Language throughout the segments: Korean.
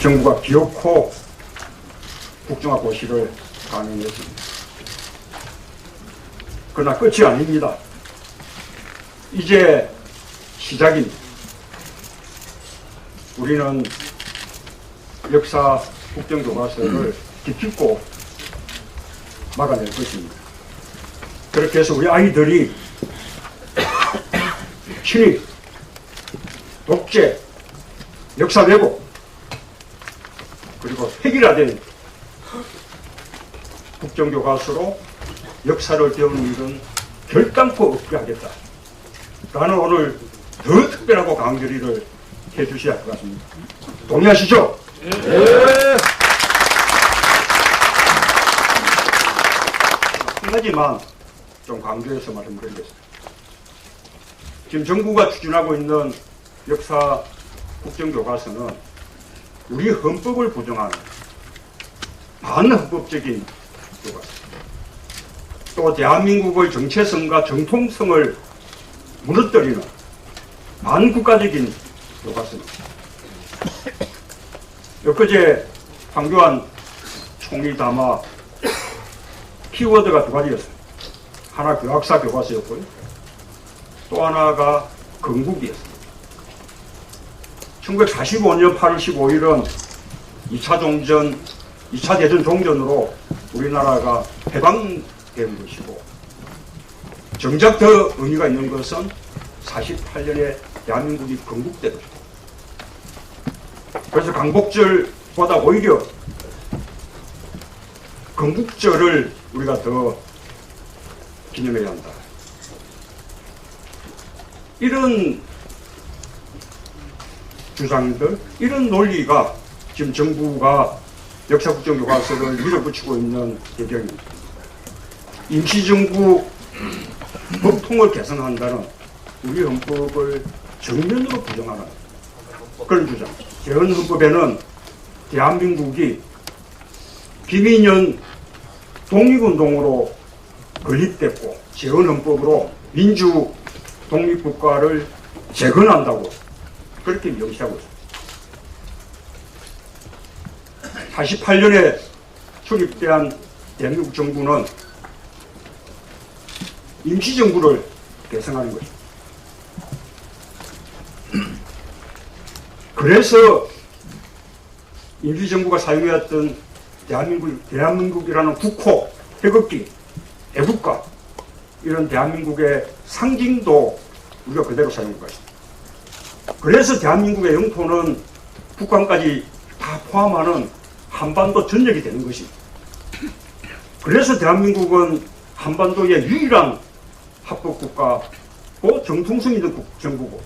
정부가 기어코 국정화 고시를 강행했습니다. 그러나 끝이 아닙니다. 이제 시작입니다. 우리는 역사 국정교과서를 기필코 막아낼 것입니다. 그렇게 해서 우리 아이들이 친일, 독재, 역사 왜곡, 그리고 획일화된 국정교과서로 역사를 배우는 일은 결단코 없게 하겠다. 라는 오늘 더 특별하고 강조리를 해주셔야 할 것 같습니다. 동의하시죠? 한 가지만 좀 강조해서 말씀드리겠습니다. 지금 정부가 추진하고 있는 역사 국정교과서는 우리 헌법을 부정하는 반헌법적인 교과서. 또 대한민국의 정체성과 정통성을 무너뜨리는 반국가적인 교과서입니다. 엊그제 황교안 총리 담아 키워드가 두 가지였어요. 하나 교학사 교과서였고요. 또 하나가 건국이었습니다. 1945년 8월 15일은 2차 종전, 2차 대전 종전으로 우리나라가 해방된 것이고 정작 더 의미가 있는 것은 48년에 대한민국이 건국된 것이고 그래서 강복절보다 오히려 건국절을 우리가 더 기념해야 한다. 이런 주장들, 이런 논리가 지금 정부가 역사 국정 교과서를 밀어붙이고 있는 배경입니다. 임시정부 법통을 개선한다는 우리 헌법을 정면으로 부정하는 그런 주장. 재헌 헌법에는 대한민국이 비민연 독립운동으로 건립됐고 재헌 헌법으로 민주 독립국가를 재건한다고 그렇게 명시하고 있습니다. 48년에 수립된 대한민국 정부는 임시정부를 개성하는 것입니다. 그래서 임시정부가 사용해왔던 대한민국, 대한민국이라는 국호, 태극기, 애국가, 이런 대한민국의 상징도 우리가 그대로 사용한 것입니다. 그래서 대한민국의 영토는 북한까지 다 포함하는 한반도 전역이 되는 것입니다. 그래서 대한민국은 한반도의 유일한 합법국가고 정통성 있는 국- 정부고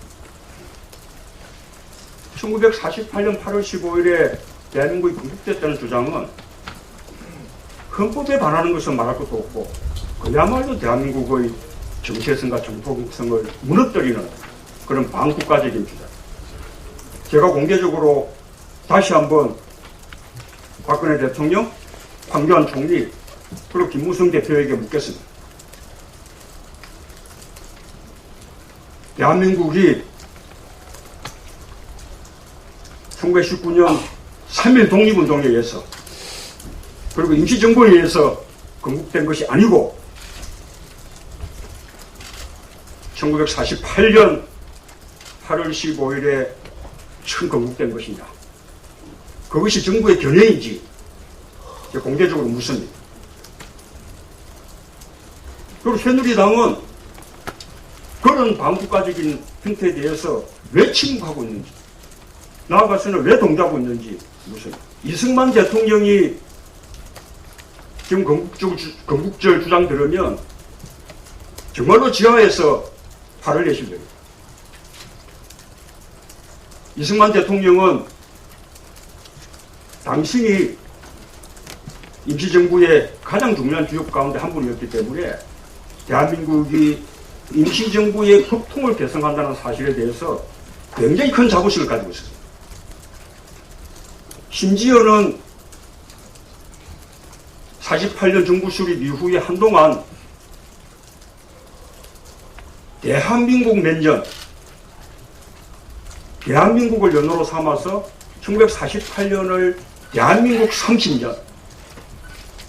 1948년 8월 15일에 대한민국이 건국됐다는 주장은 헌법에 반하는 것은 말할 것도 없고 그야말로 대한민국의 정체성과 정통성을 무너뜨리는 그런 반국가적인 주장. 제가 공개적으로 다시 한번 박근혜 대통령, 황교안 총리, 그리고 김무성 대표에게 묻겠습니다. 대한민국이 1919년 3.1 독립운동에 의해서 그리고 임시정부에 의해서 건국된 것이 아니고 1948년 8월 15일에 처음 건국된 것이냐. 그것이 정부의 견해인지 공개적으로 묻습니다. 그리고 새누리당은 그런 반국가적인 형태에 대해서 왜 침묵하고 있는지 나아가서는 왜 동조하고 있는지 묻습니다. 이승만 대통령이 지금 건국절, 건국절 주장 들으면 정말로 지하에서 화를 내실 겁니다. 이승만 대통령은 당신이 임시정부의 가장 중요한 주역 가운데 한 분이었기 때문에 대한민국이 임시정부의 법통을 개성한다는 사실에 대해서 굉장히 큰 자부심을 가지고 있었습니다. 심지어는 48년 정부 수립 이후에 한동안 대한민국 맹전, 대한민국을 연호로 삼아서 1948년을 대한민국 30년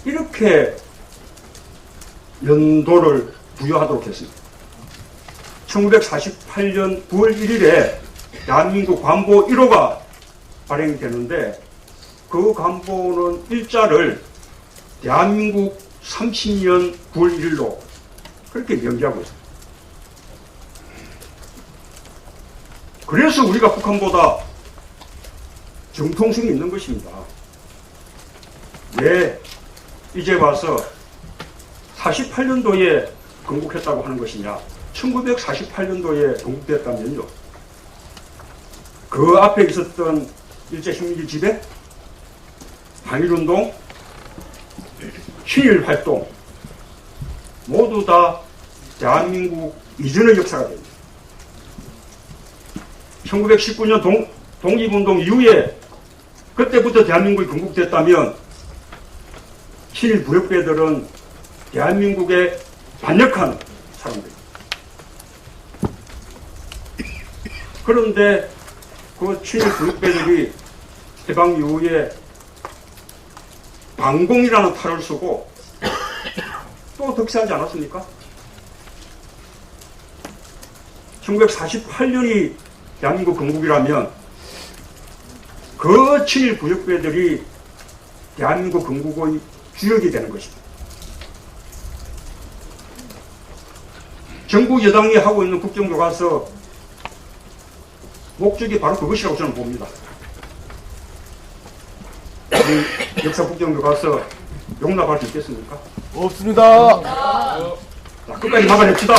이렇게 연도를 부여하도록 했습니다. 1948년 9월 1일에 대한민국 관보 1호가 발행되는데 그 관보는 일자를 대한민국 30년 9월 1일로 그렇게 명기하고 있습니다. 그래서 우리가 북한보다 정통성이 있는 것입니다. 왜 이제 와서 48년도에 건국했다고 하는 것이냐? 1948년도에 건국됐다면요. 그 앞에 있었던 일제식민지 지배, 항일운동, 친일활동 모두 다 대한민국 이전의 역사가 됩니다. 1919년 동, 독립운동 이후에 그때부터 대한민국이 건국됐다면 친일 부역배들은 대한민국에 반역한 사람들입니다. 그런데 그 친일 부역배들이 해방 이후에 반공이라는 탈을 쓰고 또 득세하지 않았습니까? 1948년이 대한민국 건국이라면 그 친일 부역배들이 대한민국 건국의 주역이 되는 것입니다. 정부 여당이 하고 있는 국정교과서 목적이 바로 그것이라고 저는 봅니다. 이 역사 국정교과서 용납할 수 있겠습니까? 없습니다. 자, 끝까지 막아냅시다.